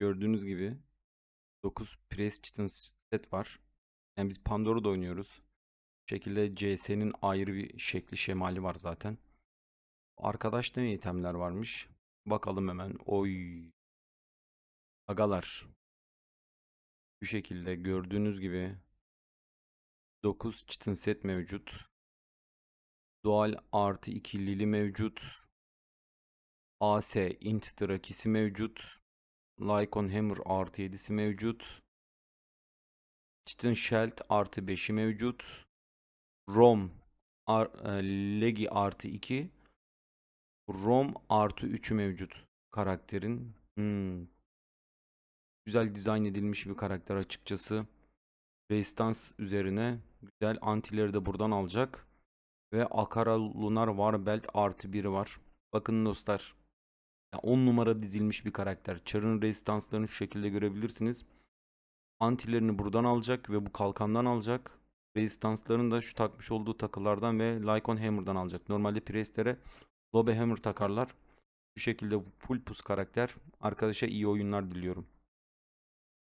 Gördüğünüz gibi 9 Press Chitin set var. Yani biz Pandora'da oynuyoruz. Bu şekilde CS'nin ayrı bir şekli şemali var zaten. Arkadaşta ne itemler varmış? Bakalım hemen. Oy. Agalar. Bu şekilde gördüğünüz gibi 9 Chitin set mevcut. Dual artı ikilili mevcut. AS Int Drakisi mevcut. Lycon Hammer artı 7'si mevcut. Chitin Shelt artı 5'i mevcut. Rom ar, e, Legi artı 2. Rom artı 3'ü mevcut karakterin. Hmm. Güzel dizayn edilmiş bir karakter açıkçası. Resistance üzerine güzel antileri de buradan alacak. Ve Akara Lunar Warbelt artı 1'i var. Bakın dostlar. Ya 10 numara dizilmiş bir karakter. Char'ın resistanslarını şu şekilde görebilirsiniz. Antilerini buradan alacak ve bu kalkandan alacak. Resistanslarını da şu takmış olduğu takılardan ve Lycon Hammer'dan alacak. Normalde Priest'lere Lobe Hammer takarlar. Bu şekilde full pus karakter. Arkadaşa iyi oyunlar diliyorum.